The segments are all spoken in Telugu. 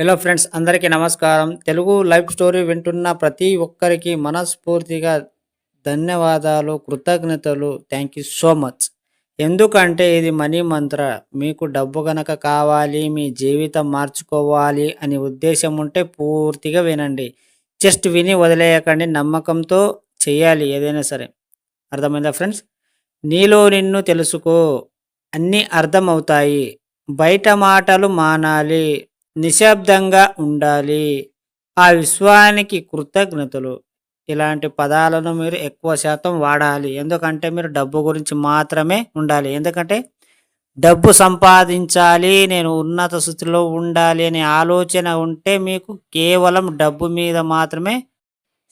హలో ఫ్రెండ్స్ అందరికీ నమస్కారం. తెలుగు లైఫ్ స్టోరీ వింటున్న ప్రతి ఒక్కరికి మనస్ఫూర్తిగా ధన్యవాదాలు కృతజ్ఞతలు. థ్యాంక్ యూ సో మచ్ ఎందుకంటే ఇది మనీ మంత్ర. మీకు డబ్బు గనక కావాలి మీ జీవితం మార్చుకోవాలి అని ఉద్దేశం ఉంటే పూర్తిగా వినండి. జస్ట్ విని వదిలేయకండి నమ్మకంతో చేయాలి ఏదైనా సరే. అర్థమైందా ఫ్రెండ్స్ నీలో నిన్ను తెలుసుకో. అన్నీ అర్థమవుతాయి. బయట మాటలు మానాలి. నిశ్శబ్దంగా ఉండాలి. ఆ విశ్వానికి కృతజ్ఞతలు. ఇలాంటి పదాలను మీరు ఎక్కువ శాతం వాడాలి. ఎందుకంటే మీరు డబ్బు గురించి మాత్రమే ఉండాలి. ఎందుకంటే డబ్బు సంపాదించాలి నేను ఉన్నత స్థితిలో ఉండాలి అనే ఆలోచన ఉంటే మీకు కేవలం డబ్బు మీద మాత్రమే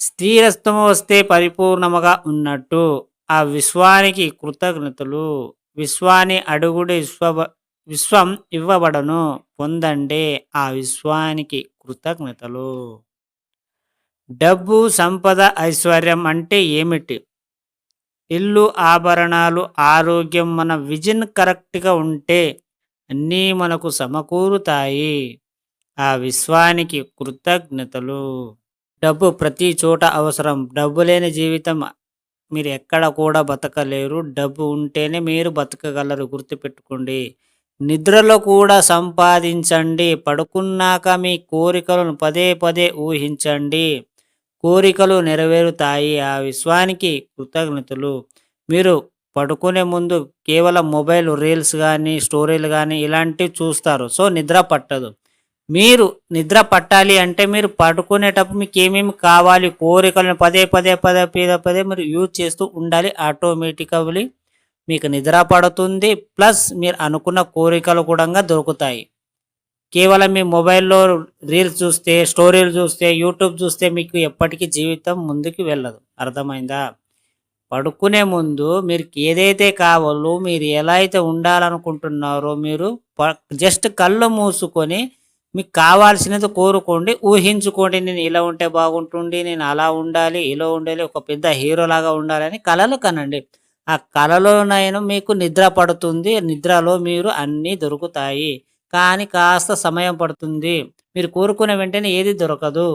స్థిరత్వం వస్తే పరిపూర్ణముగా ఉన్నట్టు. ఆ విశ్వానికి కృతజ్ఞతలు. విశ్వాన్ని అడుగుడు విశ్వ విశ్వం ఇవ్వబడను పొందండి ఆ విశ్వానికి కృతజ్ఞతలు. డబ్బు సంపద ఐశ్వర్యం అంటే ఏమిటి? ఇల్లు ఆభరణాలు ఆరోగ్యం మన విజన్ కరెక్ట్గా ఉంటే అన్నీ మనకు సమకూరుతాయి. ఆ విశ్వానికి కృతజ్ఞతలు. డబ్బు ప్రతి చోట అవసరం. డబ్బు లేని జీవితం మీరు ఎక్కడ కూడా బతకలేరు. డబ్బు ఉంటేనే మీరు బతకగలరు. గుర్తుపెట్టుకోండి. నిద్రలో కూడా సంపాదించండి. పడుకున్నాక మీ కోరికలను పదే పదే ఊహించండి. కోరికలు నెరవేరుతాయి. ఆ విశ్వానికి కృతజ్ఞతలు. మీరు పడుకునే ముందు కేవలం మొబైల్ రీల్స్ కానీ స్టోరీలు కానీ ఇలాంటివి చూస్తారు. సో నిద్ర పట్టదు. మీరు నిద్ర పట్టాలి అంటే మీరు పడుకునేటప్పుడు మీకు ఏమేమి కావాలి? కోరికలను పదే పదే పదే పదే పదే మీరు యూజ్ చేస్తూ ఉండాలి ఆటోమేటికలీ మీకు నిద్ర పడుతుంది ప్లస్ మీరు అనుకున్న కోరికలు కూడా దొరుకుతాయి. కేవలం మీ మొబైల్లో రీల్స్ చూస్తే స్టోరీలు చూస్తే యూట్యూబ్ చూస్తే మీకు ఎప్పటికీ జీవితం ముందుకు వెళ్ళదు. అర్థమైందా? పడుకునే ముందు మీరు ఏదైతే కావాలో మీరు ఎలా అయితే ఉండాలనుకుంటున్నారో మీరు జస్ట్ కళ్ళు మూసుకొని మీకు కావాల్సినది కోరుకోండి ఊహించుకోండి నేను ఇలా ఉంటే బాగుంటుంది నేను అలా ఉండాలి ఇలా ఉండాలి ఒక పెద్ద హీరో లాగా ఉండాలని కళలు కనండి. ఆ కలలోనైనా మీకు నిద్ర పడుతుంది. నిద్రలో మీరు అన్నీ దొరుకుతాయి. కానీ కాస్త సమయం పడుతుంది. మీరు కోరుకున్న వెంటనే ఏది దొరకదు.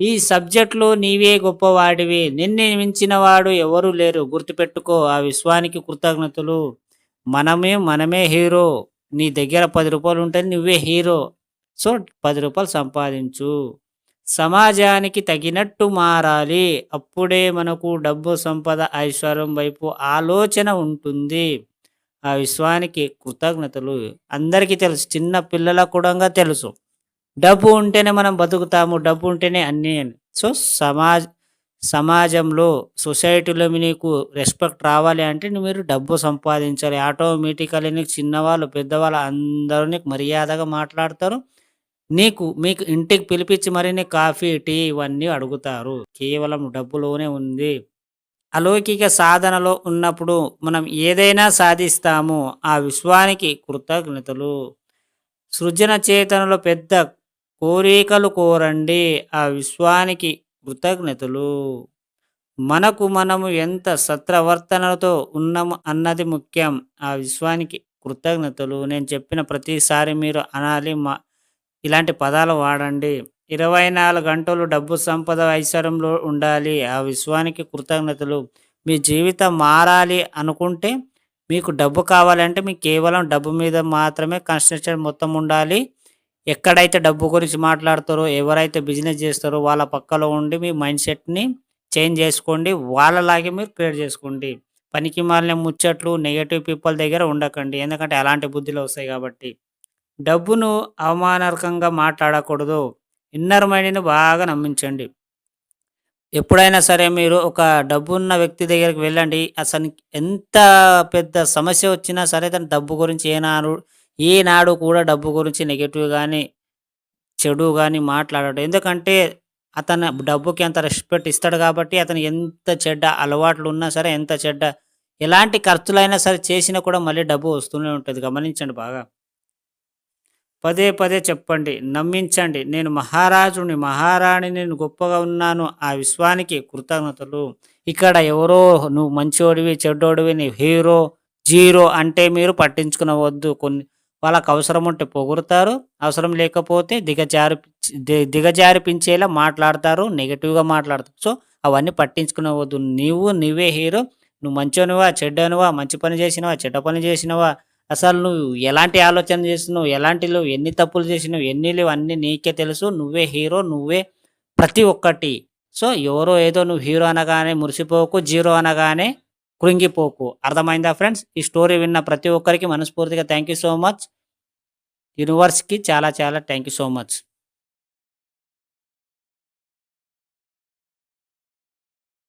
ఈ సబ్జెక్టులో నీవే గొప్పవాడివి. నిన్ను మించిన వాడు ఎవరు లేరు. గుర్తుపెట్టుకో ఆ విశ్వానికి కృతజ్ఞతలు. మనమే మనమే హీరో. నీ దగ్గర పది రూపాయలు ఉంటే నువ్వే హీరో. సో పది రూపాయలు సంపాదించు. సమాజానికి తగినట్టు మారాలి. అప్పుడే మనకు డబ్బు సంపద ఐశ్వర్యం వైపు ఆలోచన ఉంటుంది. ఆ విశ్వానికి కృతజ్ఞతలు అందరికీ తెలుసు. చిన్న పిల్లలకు కూడా తెలుసు. డబ్బు ఉంటేనే మనం బతుకుతాము. డబ్బు ఉంటేనే అన్నీ అని. సో సమాజ్ సమాజంలో సొసైటీలో నీకు రెస్పెక్ట్ రావాలి అంటే మీరు డబ్బు సంపాదించాలి. ఆటోమేటికలీ నీకు చిన్నవాళ్ళు పెద్దవాళ్ళు అందరూ నీకు మర్యాదగా మాట్లాడతారు. నీకు మీకు ఇంటికి పిలిపించి మరిన్ని కాఫీ టీ ఇవన్నీ అడుగుతారు. కేవలం డబ్బులోనే ఉంది. అలౌకిక సాధనలో ఉన్నప్పుడు మనం ఏదైనా సాధిస్తాము. ఆ విశ్వానికి కృతజ్ఞతలు. సృజన చేతనలో పెద్ద కోరికలు కోరండి. ఆ విశ్వానికి కృతజ్ఞతలు. మనకు మనము ఎంత సత్రవర్తనతో ఉన్నాము అన్నది ముఖ్యం. ఆ విశ్వానికి కృతజ్ఞతలు. నేను చెప్పిన ప్రతిసారి మీరు అనాలి మా ఇలాంటి పదాలు వాడండి. ఇరవై నాలుగు గంటలు డబ్బు సంపద ఐశ్వర్యంలో ఉండాలి. ఆ విశ్వానికి కృతజ్ఞతలు. మీ జీవితం మారాలి అనుకుంటే మీకు డబ్బు కావాలంటే మీకు కేవలం డబ్బు మీద మాత్రమే కన్స్ట్రక్షన్ మొత్తం ఉండాలి. ఎక్కడైతే డబ్బు గురించి మాట్లాడతారో ఎవరైతే బిజినెస్ చేస్తారో వాళ్ళ పక్కలో ఉండి మీ మైండ్ సెట్ని చేంజ్ చేసుకోండి. వాళ్ళలాగే మీరు క్రియేట్ చేసుకోండి. పనికి మాలిన ముచ్చట్లు నెగటివ్ పీపుల్ దగ్గర ఉండకండి. ఎందుకంటే అలాంటి బుద్ధిలో వస్తాయి కాబట్టి. డబ్బును అవమానకరంగా మాట్లాడకూడదు. ఇన్నర్ మైండ్ని బాగా నమ్మించండి. ఎప్పుడైనా సరే మీరు ఒక డబ్బున్న వ్యక్తి దగ్గరికి వెళ్ళండి. అసలు ఎంత పెద్ద సమస్య వచ్చినా సరే తన డబ్బు గురించి ఏనాడు ఏనాడు కూడా డబ్బు గురించి నెగిటివ్ కానీ చెడు కానీ మాట్లాడడు. ఎందుకంటే అతను డబ్బుకి అంత రెస్పెక్ట్ ఇస్తాడు కాబట్టి అతను ఎంత చెడ్డ అలవాట్లు ఉన్నా సరే ఎంత చెడ్డ ఎలాంటి ఖర్చులైనా సరే చేసినా కూడా మళ్ళీ డబ్బు వస్తూనే ఉంటుంది. గమనించండి బాగా. పదే పదే చెప్పండి నమ్మించండి. నేను మహారాజుని మహారాణి నేను గొప్పగా ఉన్నాను. ఆ విశ్వానికి కృతజ్ఞతలు. ఇక్కడ ఎవరో నువ్వు మంచోడివి చెడ్డోడివి నీ హీరో జీరో అంటే మీరు పట్టించుకునవద్దు. కొన్ని వాళ్ళకు అవసరం ఉంటే పొగురుతారు అవసరం లేకపోతే దిగజారి దిగజారిపించేలా మాట్లాడతారు నెగిటివ్గా మాట్లాడతారు. సో అవన్నీ పట్టించుకునేవద్దు. నీవు నువ్వే హీరో. నువ్వు మంచోనివా చెడ్డనువా మంచి పని చేసినవా చెడ్డ పని చేసినవా? అసలు నువ్వు ఎలాంటి ఆలోచన చేసినావు ఎలాంటి లేవు? ఎన్ని తప్పులు చేసినావు? ఎన్ని లేవు? అన్నీ నీకే తెలుసు. నువ్వే హీరో నువ్వే ప్రతి ఒక్కటి. సో ఎవరో ఏదో నువ్వు హీరో అనగానే మురిసిపోకు జీరో అనగానే కృంగిపోకు. అర్థమైందా ఫ్రెండ్స్? ఈ స్టోరీ విన్న ప్రతి ఒక్కరికి మనస్ఫూర్తిగా థ్యాంక్ యూ సో మచ్ యూనివర్స్కి చాలా చాలా థ్యాంక్ యూ సో మచ్